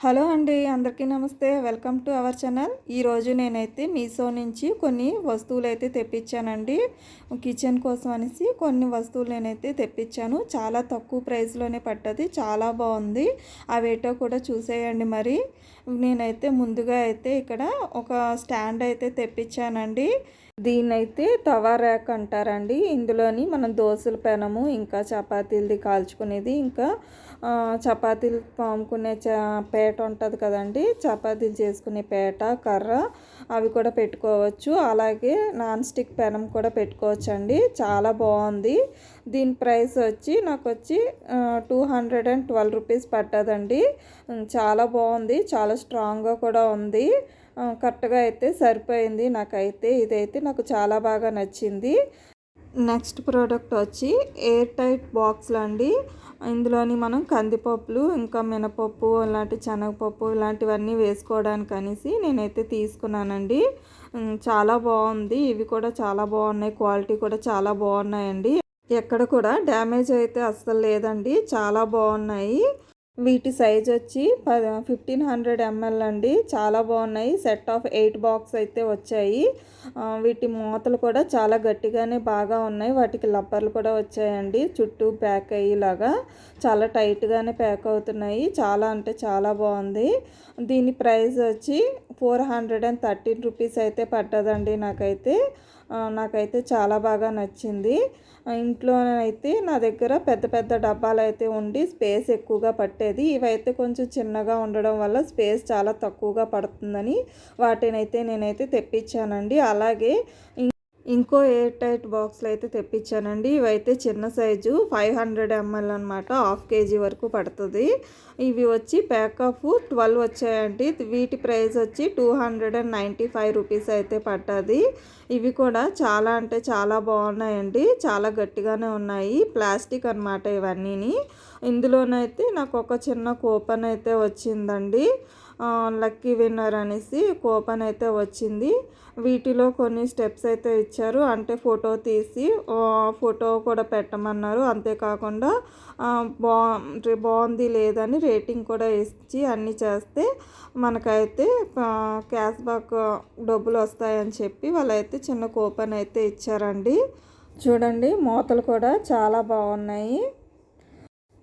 Hello అండి అందరికీ నమస్తే. Welcome to our channel. ఈరోజు నేనైతే మీషో నుంచి కొన్ని వస్తువులు అయితే తెప్పించానండి. కిచెన్ కోసం అనేసి కొన్ని వస్తువులు నేనైతే తెప్పించాను. చాలా తక్కువ ప్రైస్లోనే పట్టది చాలా బాగుంది. అవేటో కూడా చూసేయండి మరి. నేనైతే ముందుగా అయితే ఇక్కడ ఒక స్టాండ్ అయితే తెప్పించానండి. దీన్నైతే తవా ర్యాక్ అంటారండి. ఇందులోని మనం దోశల పెనము ఇంకా చపాతీలది కాల్చుకునేది ఇంకా చపాతీలు పాముకునే చా పేట ఉంటుంది కదండి. చపాతీలు చేసుకునే పేట కర్ర అవి కూడా పెట్టుకోవచ్చు. అలాగే నాన్ స్టిక్ పెనం కూడా పెట్టుకోవచ్చు అండి చాలా బాగుంది. దీని ప్రైస్ వచ్చి నాకు వచ్చి two hundred and twelve rupees పట్టదండి చాలా బాగుంది. చాలా స్ట్రాంగ్గా కూడా ఉంది. కరెక్ట్గా అయితే సరిపోయింది. నాకైతే ఇదైతే నాకు చాలా బాగా నచ్చింది. నెక్స్ట్ ప్రోడక్ట్ వచ్చి ఎయిర్ టైట్ బాక్స్లు అండి ఇందులోని మనం కందిపప్పులు ఇంకా మినపప్పు ఇలాంటి శనగపప్పు ఇలాంటివన్నీ వేసుకోవడానికి అనేసి నేనైతే తీసుకున్నానండి. చాలా బాగుంది. ఇవి కూడా చాలా బాగున్నాయి. క్వాలిటీ కూడా చాలా బాగున్నాయండి. ఎక్కడ కూడా డ్యామేజ్ అయితే అస్సలు లేదండి. చాలా బాగున్నాయి. వీటి సైజ్ వచ్చి ప ఫిఫ్టీన్ హండ్రెడ్ ఎంఎల్ అండి. చాలా బాగున్నాయి. సెట్ ఆఫ్ ఎయిట్ బాక్స్ అయితే వచ్చాయి. వీటి మూతలు కూడా చాలా గట్టిగానే బాగా ఉన్నాయి. వాటికి లబ్బర్లు కూడా వచ్చాయండి. చుట్టూ ప్యాక్ అయ్యేలాగా చాలా టైట్గానే ప్యాక్ అవుతున్నాయి. చాలా అంటే చాలా బాగుంది. దీని ప్రైస్ వచ్చి four hundred and thirteen rupees అయితే పడ్డదండి నాకైతే. నాకైతే చాలా బాగా నచ్చింది. ఇంట్లోనైతే నా దగ్గర పెద్ద పెద్ద డబ్బాలు అయితే ఉండి స్పేస్ ఎక్కువగా పట్టేది. ఇవైతే కొంచెం చిన్నగా ఉండడం వల్ల స్పేస్ చాలా తక్కువగా పడుతుందని వాటినైతే నేనైతే తెప్పించానండి. అలాగే ఇంకో ఎయిర్ టైట్ బాక్స్లు అయితే తెప్పించానండి. ఇవైతే చిన్న సైజు ఫైవ్ హండ్రెడ్ ఎంఎల్ అనమాట హాఫ్ కేజీ వరకు పడుతుంది. ఇవి వచ్చి ప్యాక్ ఆఫ్ ట్వెల్వ్ వచ్చాయండి. వీటి ప్రైస్ వచ్చి two hundred and ninety five rupees అయితే పడ్డది. ఇవి కూడా చాలా అంటే చాలా బాగున్నాయండి. చాలా గట్టిగానే ఉన్నాయి. ప్లాస్టిక్ అనమాట ఇవన్నీని. ఇందులోనైతే నాకు ఒక చిన్న కూపన్ అయితే వచ్చిందండి. లక్కీ విన్నర్ అనేసి కూపన్ అయితే వచ్చింది. వీటిలో కొన్ని స్టెప్స్ అయితే ఇచ్చారు. అంటే ఫోటో తీసి ఫోటో కూడా పెట్టమన్నారు. అంతేకాకుండా బా బాగుంది లేదని రేటింగ్ కూడా ఇచ్చి అన్నీ చేస్తే మనకైతే క్యాష్ బ్యాక్ డబ్బులు వస్తాయని చెప్పి వాళ్ళైతే చిన్న కూపన్ అయితే ఇచ్చారండి. చూడండి మూతలు కూడా చాలా బాగున్నాయి.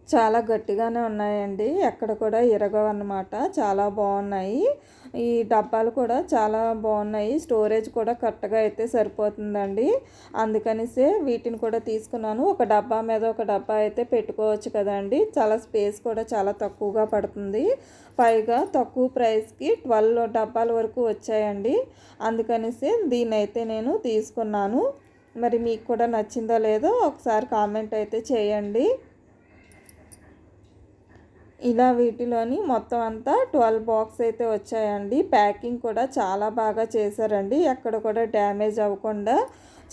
చాలా గట్టిగానే ఉన్నాయండి. ఎక్కడ కూడా ఇరగవన్నమాట చాలా బాగున్నాయి. ఈ డబ్బాలు కూడా చాలా బాగున్నాయి. స్టోరేజ్ కూడా కరెక్ట్గా అయితే సరిపోతుందండి. అందుకనిసే వీటిని కూడా తీసుకున్నాను. ఒక డబ్బా మీద ఒక డబ్బా అయితే పెట్టుకోవచ్చు కదండి. చాలా స్పేస్ కూడా చాలా తక్కువగా పడుతుంది. పైగా తక్కువ ప్రైస్కి ట్వెల్వ్ డబ్బాల వరకు వచ్చాయండి. అందుకనిసే దీన్ని అయితే నేను తీసుకున్నాను. మరి మీకు కూడా నచ్చిందో లేదో ఒకసారి కామెంట్ అయితే చేయండి. ఇలా వీటిలోని మొత్తం అంతా ట్వెల్వ్ బాక్స్ అయితే వచ్చాయండి. ప్యాకింగ్ కూడా చాలా బాగా చేశారండి. ఎక్కడ కూడా డ్యామేజ్ అవ్వకుండా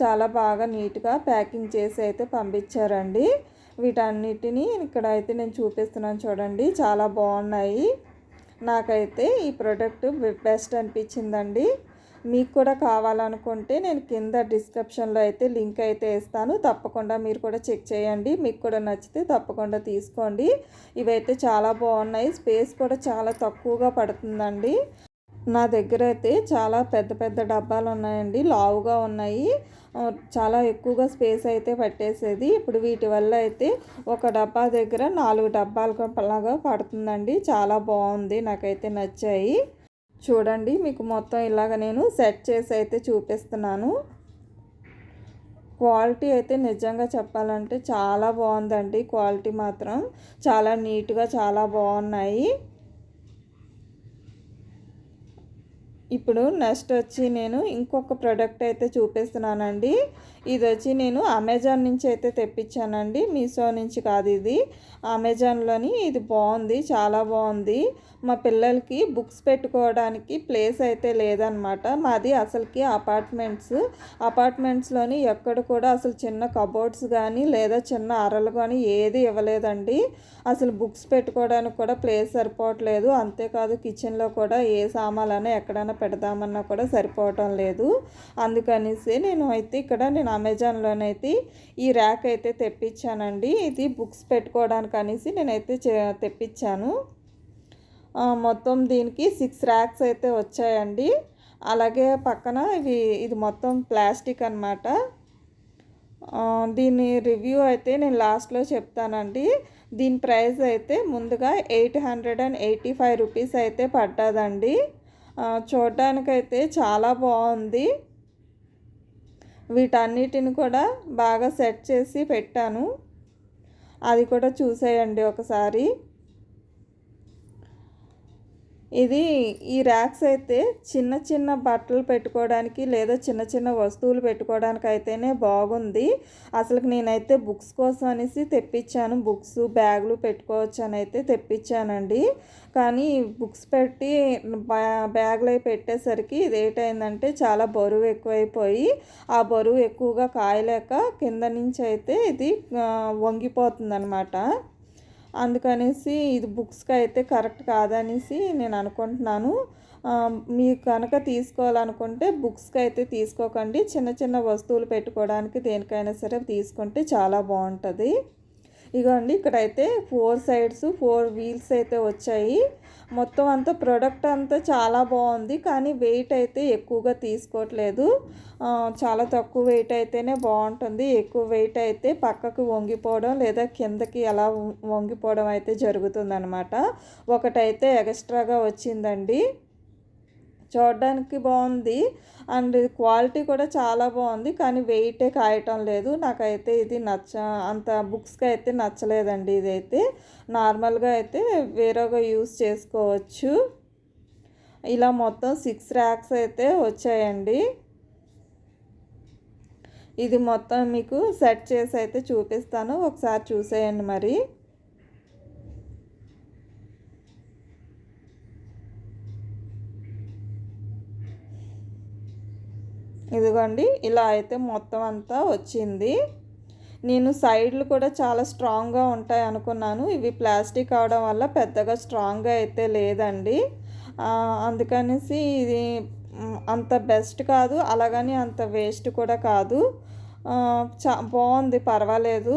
చాలా బాగా నీట్గా ప్యాకింగ్ చేసి అయితే పంపించారండి. వీటన్నిటిని ఇక్కడ అయితే నేను చూపిస్తున్నాను చూడండి. చాలా బాగున్నాయి. నాకైతే ఈ ప్రోడక్ట్ బెస్ట్ అనిపించిందండి. మీకు కూడా కావాలనుకుంటే నేను కింద డిస్క్రిప్షన్లో అయితే లింక్ అయితే ఇస్తాను తప్పకుండా మీరు కూడా చెక్ చేయండి. మీకు కూడా నచ్చితే తప్పకుండా తీసుకోండి. ఇవైతే చాలా బాగున్నాయి. స్పేస్ కూడా చాలా తక్కువగా పడుతుందండి. నా దగ్గర అయితే చాలా పెద్ద పెద్ద డబ్బాలు ఉన్నాయండి. లావుగా ఉన్నాయి. చాలా ఎక్కువగా స్పేస్ అయితే పట్టేసేది. ఇప్పుడు వీటి వల్ల అయితే ఒక డబ్బా దగ్గర నాలుగు డబ్బాలు లాగా పడుతుందండి. చాలా బాగుంది. నాకైతే నచ్చాయి. చూడండి మీకు మొత్తం ఇలాగ నేను సెట్ చేసి అయితే చూపిస్తున్నాను. క్వాలిటీ అయితే నిజంగా చెప్పాలంటే చాలా బాగుందండి క్వాలిటీ మాత్రం. చాలా నీట్గా చాలా బాగున్నాయి. ఇప్పుడు నెక్స్ట్ వచ్చి నేను ఇంకొక ప్రోడక్ట్ అయితే చూపిస్తున్నానండి. ఇది వచ్చి నేను అమెజాన్ నుంచి అయితే తెప్పించానండి. మీషో నుంచి కాదు ఇది. అమెజాన్లోని ఇది బాగుంది చాలా బాగుంది. మా పిల్లలకి బుక్స్ పెట్టుకోవడానికి ప్లేస్ అయితే లేదనమాట మాది అసలుకి అపార్ట్మెంట్స్ అపార్ట్మెంట్స్లోని ఎక్కడ కూడా అసలు చిన్న కబోర్డ్స్ కానీ లేదా చిన్న అరలు కానీ ఏది ఇవ్వలేదండి. అసలు బుక్స్ పెట్టుకోవడానికి కూడా ప్లేస్ సరిపోవట్లేదు. అంతేకాదు కిచెన్లో కూడా ఏ సామాన్లు ఎక్కడైనా పెడదామన్నా కూడా సరిపోవటం లేదు. అందుకనేసి నేను అయితే ఇక్కడ నేను అమెజాన్లోనైతే ఈ ర్యాక్ అయితే తెప్పించానండి. ఇది బుక్స్ పెట్టుకోవడానికి అనేసి నేనైతే తెప్పించాను. మొత్తం దీనికి సిక్స్ ర్యాక్స్ అయితే వచ్చాయండి. అలాగే పక్కన ఇవి ఇది మొత్తం ప్లాస్టిక్ అనమాట దీని రివ్యూ అయితే నేను లాస్ట్లో చెప్తానండి. దీని ప్రైస్ అయితే ముందుగా eight hundred and eighty five rupees అయితే పడ్డదండి. చూడటానికైతే చాలా బాగుంది. వీటన్నిటిని కూడా బాగా సెట్ చేసి పెట్టాను. అది కూడా చూసేయండి ఒకసారి. ఇది ఈ ర్యాక్స్ అయితే చిన్న చిన్న బట్టలు పెట్టుకోవడానికి లేదా చిన్న చిన్న వస్తువులు పెట్టుకోవడానికి అయితేనే బాగుంది. అసలు నేనైతే బుక్స్ కోసం అనేసి తెప్పించాను. బుక్స్ బ్యాగులు పెట్టుకోవచ్చు అని అయితే తెప్పించానండి. కానీ బుక్స్ పెట్టి బ్యా- బ్యాగులు అవి పెట్టేసరికి ఇది ఏంటైందంటే చాలా బరువు ఎక్కువైపోయి ఆ బరువు ఎక్కువగా కాయలేక కింద నుంచి అయితే ఇది వంగిపోతుంది అనమాట అందుకనేసి ఇది బుక్స్కి అయితే కరెక్ట్ కాదనేసి నేను అనుకుంటున్నాను. మీరు కనుక తీసుకోవాలనుకుంటే బుక్స్కి అయితే తీసుకోకండి. చిన్న చిన్న వస్తువులు పెట్టుకోవడానికి దేనికైనా సరే తీసుకుంటే చాలా బాగుంటుంది. ఇగోండి ఇక్కడైతే ఫోర్ సైడ్స్ ఫోర్ వీల్స్ అయితే వచ్చాయి. మొత్తం అంతా ప్రోడక్ట్ అంతా చాలా బాగుంది కానీ వెయిట్ అయితే ఎక్కువగా తీసుకోవట్లేదు. చాలా తక్కువ వెయిట్ అయితేనే బాగుంటుంది. ఎక్కువ వెయిట్ అయితే పక్కకు వంగిపోవడం లేదా కిందకి అలా వంగిపోవడం అయితే జరుగుతుందనమాట ఒకటైతే ఎక్స్ట్రాగా వచ్చిందండి. చూడడానికి బాగుంది. అండ్ క్వాలిటీ కూడా చాలా బాగుంది. కానీ వెయిటే కాయటం లేదు. నాకైతే ఇది నచ్చ అంత బుక్స్కి అయితే నచ్చలేదండి ఇదైతే. నార్మల్గా అయితే వేరేగా యూస్ చేసుకోవచ్చు. ఇలా మొత్తం సిక్స్ ర్యాక్స్ అయితే వచ్చాయండి. ఇది మొత్తం మీకు సెట్ చేసి అయితే చూపిస్తాను. ఒకసారి చూసేయండి మరి. ఇదిగోండి ఇలా అయితే మొత్తం అంతా వచ్చింది. నేను సైడ్లు కూడా చాలా స్ట్రాంగ్గా ఉంటాయి అనుకున్నాను. ఇవి ప్లాస్టిక్ అవడం వల్ల పెద్దగా స్ట్రాంగ్గా అయితే లేదండి. అందుకనేసి ఇది అంత బెస్ట్ కాదు అలాగని అంత వేస్ట్ కూడా కాదు. చ చా బాగుంది పర్వాలేదు.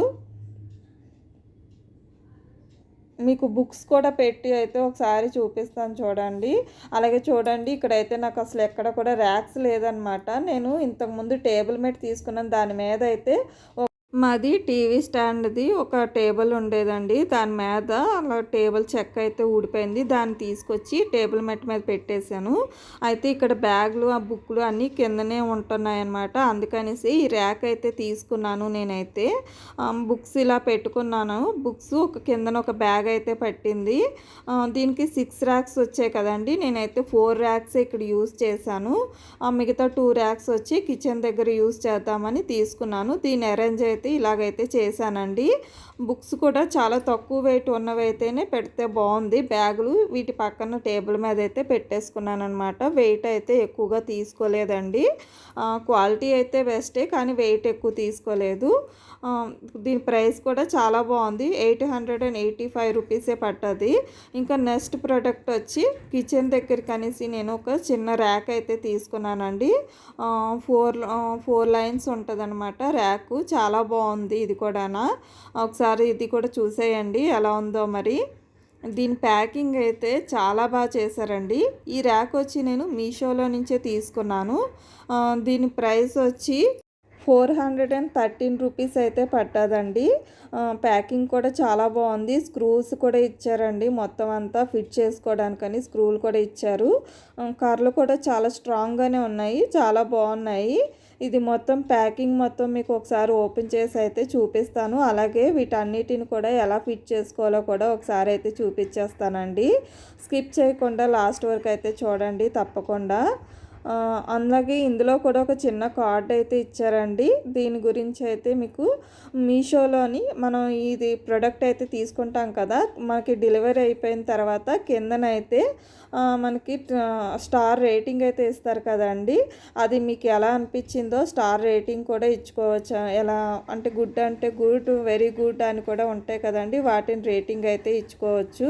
మీకు బుక్స్ కూడా పెట్టి అయితే ఒకసారి చూపిస్తాను చూడండి. అలాగే చూడండి ఇక్కడైతే నాకు అసలు ఎక్కడ కూడా ర్యాక్స్ లేదనమాట నేను ఇంతకుముందు టేబుల్ మీద తీసుకున్నాను. దాని మీద అయితే మాది టీవీ స్టాండ్ది ఒక టేబుల్ ఉండేదండి. దాని మీద అలా టేబుల్ చెక్క అయితే ఊడిపోయింది. దాన్ని తీసుకొచ్చి టేబుల్ మెట్ మీద పెట్టేశాను. అయితే ఇక్కడ బ్యాగులు ఆ బుక్లు అన్నీ కిందనే ఉంటున్నాయన్నమాట. అందుకనేసి ఈ ర్యాక్ అయితే తీసుకున్నాను నేనైతే. బుక్స్ ఇలా పెట్టుకున్నాను. బుక్స్ ఒక కిందన ఒక బ్యాగ్ అయితే పట్టింది. దీనికి సిక్స్ ర్యాక్స్ వచ్చాయి కదండి. నేనైతే ఫోర్ ర్యాక్స్ ఇక్కడ యూస్ చేశాను. ఆ, మిగతా టూ ర్యాక్స్ వచ్చి కిచెన్ దగ్గర యూస్ చేద్దామని తీసుకున్నాను. దీన్ని అరేంజ్ అయితే ఇలాగైతే చేశానండి. బుక్స్ కూడా చాలా తక్కువ వెయిట్ ఉన్నవైతేనే పెడితే బాగుంది. బ్యాగులు వీటి పక్కన టేబుల్ మీద అయితే పెట్టేసుకున్నాను అనమాట వెయిట్ అయితే ఎక్కువగా తీసుకోలేదండి. క్వాలిటీ అయితే బెస్టే కానీ వెయిట్ ఎక్కువ తీసుకోలేదు. దీని ప్రైస్ కూడా చాలా బాగుంది. Eight hundred and eighty five రూపీసే పట్టది ఇంకా నెక్స్ట్ ప్రోడక్ట్ వచ్చి కిచెన్ దగ్గరికి అనేసి నేను ఒక చిన్న ర్యాక్ అయితే తీసుకున్నానండి. ఫోర్ ఫోర్ లైన్స్ ఉంటుంది అనమాట ర్యాక్. చాలా బాగుంది ఇది కూడానా. ఒకసారి ఇది కూడా చూసేయండి ఎలా ఉందో మరి. దీని ప్యాకింగ్ అయితే చాలా బాగా చేశారండి. ఈ ర్యాక్ వచ్చి నేను మీషోలో నుంచే తీసుకున్నాను. దీని ప్రైస్ వచ్చి four hundred and thirteen rupees అయితే పట్టదండి. ప్యాకింగ్ కూడా చాలా బాగుంది. స్క్రూస్ కూడా ఇచ్చారండి. మొత్తం అంతా ఫిట్ చేసుకోవడానికని స్క్రూలు కూడా ఇచ్చారు. కర్రలు కూడా చాలా స్ట్రాంగ్గానే ఉన్నాయి. చాలా బాగున్నాయి. ఇది మొత్తం ప్యాకింగ్ మొత్తం మీకు ఒకసారి ఓపెన్ చేసి అయితే చూపిస్తాను. అలాగే వీటన్నిటిని కూడా ఎలా ఫిట్ చేసుకోవాలో కూడా ఒకసారి అయితే చూపించేస్తానండి. స్కిప్ చేయకుండా లాస్ట్ వరకు అయితే చూడండి తప్పకుండా. అలాగే ఇందులో కూడా ఒక చిన్న కార్డ్ అయితే ఇచ్చారండి. దీని గురించి అయితే మీకు మీషోలోని మనం ఇది ప్రొడక్ట్ అయితే తీసుకుంటాం కదా మనకి డెలివరీ అయిపోయిన తర్వాత కిందనైతే మనకి స్టార్ రేటింగ్ అయితే ఇస్తారు కదండి. అది మీకు ఎలా అనిపించిందో స్టార్ రేటింగ్ కూడా ఇచ్చుకోవచ్చు. ఎలా అంటే గుడ్ అంటే గుడ్ వెరీ గుడ్ అని కూడా ఉంటాయి కదండి. వాటిని రేటింగ్ అయితే ఇచ్చుకోవచ్చు.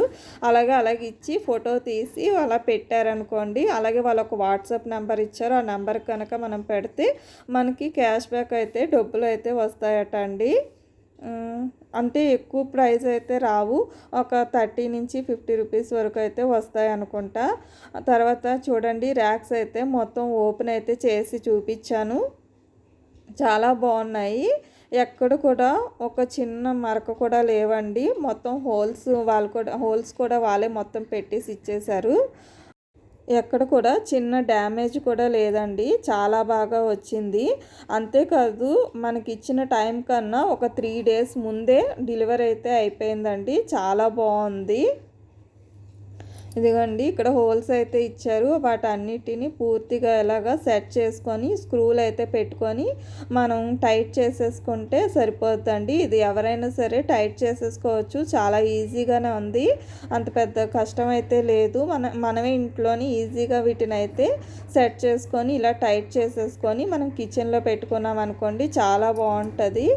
అలాగే అలాగే ఇచ్చి ఫోటో తీసి అలా పెట్టారనుకోండి అలాగే వాళ్ళ ఒక వాట్సాప్ నెంబర్ నెంబర్ ఇచ్చారు ఆ నెంబర్ కనుక మనం పెడితే మనకి క్యాష్ బ్యాక్ అయితే డబ్బులు అయితే వస్తాయట అండి. అంటే ఎక్కువ ప్రైస్ అయితే రావు. ఒక థర్టీ నుంచి ఫిఫ్టీ రూపీస్ వరకు అయితే వస్తాయి అనుకుంటా. తర్వాత చూడండి ర్యాక్స్ అయితే మొత్తం ఓపెన్ అయితే చేసి చూపించాను. చాలా బాగున్నాయి. ఎక్కడ కూడా ఒక చిన్న మరక కూడా లేవండి. మొత్తం హోల్స్ వాళ్ళు కూడా హోల్స్ కూడా వాళ్ళే మొత్తం పెట్టేసి ఇచ్చేశారు. ఎక్కడ కూడా చిన్న డ్యామేజ్ కూడా లేదండి. చాలా బాగా వచ్చింది. అంతేకాదు మనకి ఇచ్చిన టైం కన్నా ఒక త్రీ డేస్ ముందే డెలివరీ అయితే అయిపోయిందండి. చాలా బాగుంది. ఇదిగోండి ఇక్కడ హోల్స్ అయితే ఇచ్చారు. వాటన్నిటిని పూర్తిగా ఎలాగా సెట్ చేసుకొని స్క్రూలు అయితే పెట్టుకొని మనం టైట్ చేసేసుకుంటే సరిపోతుందండి ఇది ఎవరైనా సరే టైట్ చేసేసుకోవచ్చు. చాలా ఈజీగానే ఉంది. అంత పెద్ద కష్టం అయితే లేదు. మన మనమే ఇంట్లోని ఈజీగా వీటిని అయితే సెట్ చేసుకొని ఇలా టైట్ చేసేసుకొని మనం కిచెన్లో పెట్టుకున్నాం అనుకోండి చాలా బాగుంటుంది.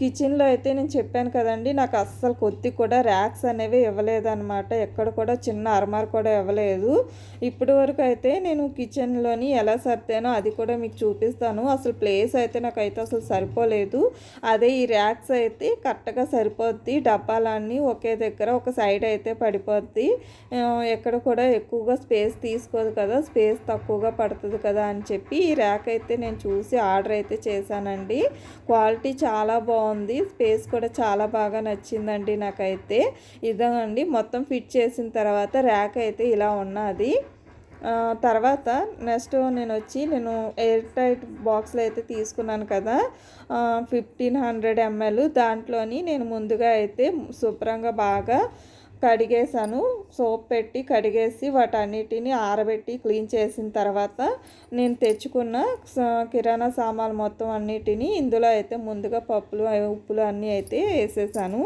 కిచెన్లో అయితే నేను చెప్పాను కదండి నాకు అస్సలు కొద్ది కూడా ర్యాక్స్ అనేవి ఇవ్వలేదన్నమాట. ఎక్కడ కూడా చిన్న అర్మార్ కూడా ఇవ్వలేదు. ఇప్పటి వరకు అయితే నేను కిచెన్లోని ఎలా సర్దానో అది కూడా మీకు చూపిస్తాను. అసలు ప్లేస్ అయితే నాకైతే అసలు సరిపోలేదు. అదే ఈ ర్యాక్స్ అయితే కరెక్ట్గా సరిపోద్ది. డబ్బాలన్నీ ఒకే దగ్గర ఒక సైడ్ అయితే పడిపోద్ది. ఎక్కడ కూడా ఎక్కువగా స్పేస్ తీసుకోదు కదా స్పేస్ తక్కువగా పడుతుంది కదా అని చెప్పి ఈ ర్యాక్ అయితే నేను చూసి ఆర్డర్ అయితే చేశానండి. క్వాలిటీ చాలా బాగుంది. స్పేస్ కూడా చాలా బాగా నచ్చిందండి నాకైతే. ఇదండి మొత్తం ఫిట్ చేసిన తర్వాత ర్యాక్ అయితే ఇలా ఉన్నది. తర్వాత నెక్స్ట్ నేను వచ్చి నేను ఎయిర్ టైట్ బాక్స్లో అయితే తీసుకున్నాను కదా ఫిఫ్టీన్ హండ్రెడ్ ఎంఎల్. దాంట్లోని నేను ముందుగా అయితే శుభ్రంగా బాగా కడిగేసాను సోప్ పెట్టి కడిగేసి వాటన్నిటిని ఆరబెట్టి క్లీన్ చేసిన తర్వాత నేను తెచ్చుకున్న కిరాణా సామాన్లు మొత్తం అన్నిటిని ఇందులో అయితే ముందుగా పప్పులు ఉప్పులు అన్నీ అయితే వేసేసాను.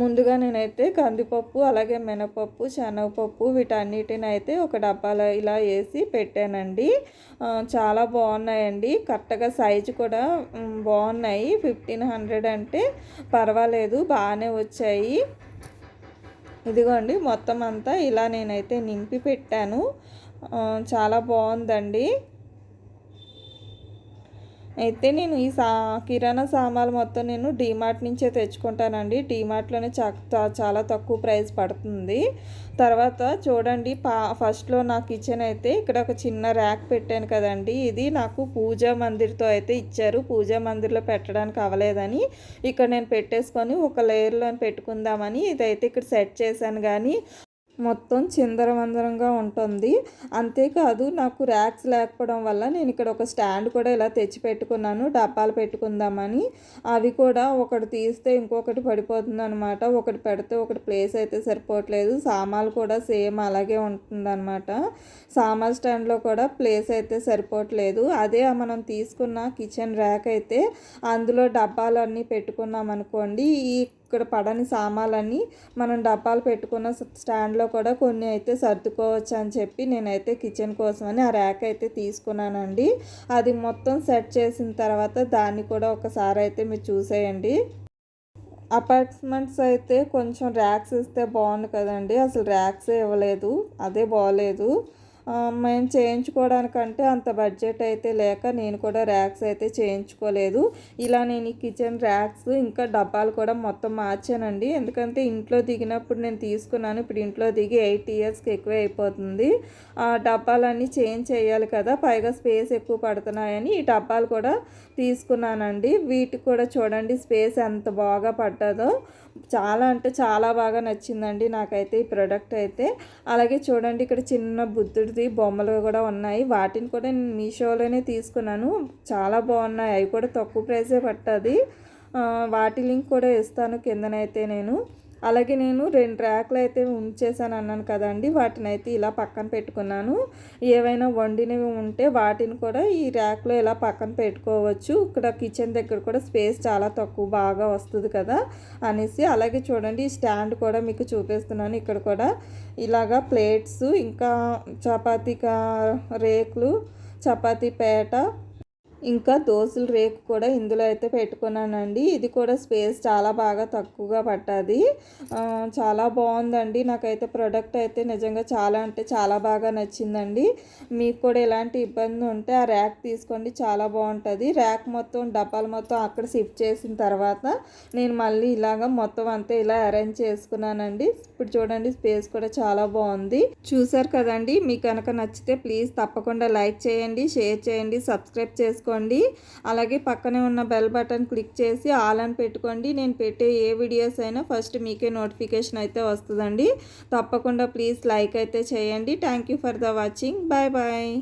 ముందుగా నేనైతే కందిపప్పు అలాగే మినపప్పు శనగపప్పు వీటన్నిటిని అయితే ఒక డబ్బాలో ఇలా వేసి పెట్టానండి. చాలా బాగున్నాయండి. కరెక్ట్గా సైజు కూడా బాగున్నాయి. ఫిఫ్టీన్ హండ్రెడ్ అంటే పర్వాలేదు బాగానే వచ్చాయి. ఇదిగోండి మొత్తం అంతా ఇలా నేనైతే నింపి పెట్టాను. చాలా బాగుందండి. అయితే నేను ఈ సా కిరాణా సామాన్లు మొత్తం నేను డీమార్ట్ నుంచే తెచ్చుకుంటానండి. డీమార్ట్లోనే చా చాలా తక్కువ ప్రైస్ పడుతుంది. తర్వాత చూడండి పా ఫస్ట్లో నా కిచెన్ అయితే ఇక్కడ ఒక చిన్న ర్యాక్ పెట్టాను కదండి. ఇది నాకు పూజా మందిర్తో అయితే ఇచ్చారు. పూజా మందిర్లో పెట్టడానికి అవ్వలేదని ఇక్కడ నేను పెట్టేసుకొని ఒక లేయర్లో పెట్టుకుందామని ఇదైతే ఇక్కడ సెట్ చేశాను. కానీ మొత్తం చిందరవందరంగా ఉంటుంది. అంతేకాదు నాకు ర్యాక్స్ లేకపోవడం వల్ల నేను ఇక్కడ ఒక స్టాండ్ కూడా ఇలా తెచ్చి పెట్టుకున్నాను డబ్బాలు పెట్టుకుందామని. అవి కూడా ఒకటి తీస్తే ఇంకొకటి పడిపోతుంది అనమాట ఒకటి పెడితే ఒకటి ప్లేస్ అయితే సరిపోవట్లేదు. సామాన్లు కూడా సేమ్ అలాగే ఉంటుందన్నమాట. సామాన్ స్టాండ్లో కూడా ప్లేస్ అయితే సరిపోవట్లేదు. అదే మనం తీసుకున్న కిచెన్ ర్యాక్ అయితే అందులో డబ్బాలన్నీ పెట్టుకున్నాం అనుకోండి ఈ ఇక్కడ పడని సామాన్లన్నీ మనం డబ్బాలు పెట్టుకున్న స్టాండ్లో కూడా కొన్ని అయితే సర్దుకోవచ్చు అని చెప్పి నేనైతే కిచెన్ కోసమని ఆ ర్యాక్ అయితే తీసుకున్నానండి. అది మొత్తం సెట్ చేసిన తర్వాత దాన్ని కూడా ఒకసారి అయితే మీరు చూసేయండి. అపార్ట్మెంట్స్ అయితే కొంచెం ర్యాక్స్ ఇస్తే బాగుండు కదండి. అసలు ర్యాక్సే ఇవ్వలేదు. అదే బాగలేదు మేము చేయించుకోవడానికంటే అంత బడ్జెట్ అయితే లేక నేను కూడా ర్యాక్స్ అయితే చేయించుకోలేదు. ఇలా నేను ఈ కిచెన్ ర్యాక్స్ ఇంకా డబ్బాలు కూడా మొత్తం మార్చానండి. ఎందుకంటే ఇంట్లో దిగినప్పుడు నేను తీసుకున్నాను. ఇప్పుడు ఇంట్లో దిగి ఎయిట్ ఇయర్స్కి ఎక్కువ అయిపోతుంది. ఆ డబ్బాలన్నీ చేంజ్ చేయాలి కదా. పైగా స్పేస్ ఎక్కువ పడుతున్నాయని ఈ డబ్బాలు కూడా తీసుకున్నానండి. వీటికి కూడా చూడండి స్పేస్ ఎంత బాగా పడ్డదో. చాలా అంటే చాలా బాగా నచ్చిందండి నాకైతే ఈ ప్రోడక్ట్ అయితే. అలాగే చూడండి ఇక్కడ చిన్న బుద్ధుడిది బొమ్మలు కూడా ఉన్నాయి. వాటిని కూడా నేను మీషోలోనే తీసుకున్నాను. చాలా బాగున్నాయి. అవి కూడా తక్కువ ప్రైసే పట్టది. వాటి లింక్ కూడా ఇస్తాను కిందనైతే నేను. అలాగే నేను రెండు ర్యాక్లు అయితే ఉంచేసాను అన్నాను కదండి వాటిని అయితే ఇలా పక్కన పెట్టుకున్నాను. ఏవైనా వండినవి ఉంటే వాటిని కూడా ఈ ర్యాక్లో ఇలా పక్కన పెట్టుకోవచ్చు. ఇక్కడ కిచెన్ దగ్గర కూడా స్పేస్ చాలా తక్కువ బాగా వస్తుంది కదా అనేసి. అలాగే చూడండి ఈ స్టాండ్ కూడా మీకు చూపిస్తున్నాను. ఇక్కడ కూడా ఇలాగా ప్లేట్స్ ఇంకా చపాతీ కా రేకులు చపాతీ పేట ఇంకా దోశల రేకు కూడా ఇందులో అయితే పెట్టుకున్నానండి. ఇది కూడా స్పేస్ చాలా బాగా తక్కువగా పట్టది చాలా బాగుందండి. నాకైతే ప్రోడక్ట్ అయితే నిజంగా చాలా అంటే చాలా బాగా నచ్చిందండి. మీకు కూడా ఎలాంటి ఇబ్బంది ఉంటే ఆ ర్యాక్ తీసుకోండి. చాలా బాగుంటుంది. ర్యాక్ మొత్తం డబ్బాలు మొత్తం అక్కడ షిఫ్ట్ చేసిన తర్వాత నేను మళ్ళీ ఇలాగ మొత్తం అంతా ఇలా అరేంజ్ చేసుకున్నానండి. ఇప్పుడు చూడండి స్పేస్ కూడా చాలా బాగుంది. చూసారు కదండి? మీకు కనుక నచ్చితే ప్లీజ్ తప్పకుండా లైక్ చేయండి షేర్ చేయండి సబ్స్క్రైబ్ చేసుకోండి అలాగే పక్కనే ఉన్న బెల్ బటన్ క్లిక్ చేసి ఆల్ అని పెట్టుకోండి. నేను పెట్టే ఏ వీడియోస్ అయినా ఫస్ట్ మీకే నోటిఫికేషన్ అయితే వస్తుందండి. తప్పకుండా ప్లీజ్ లైక్ అయితే చేయండి. Thank you for the watching bye bye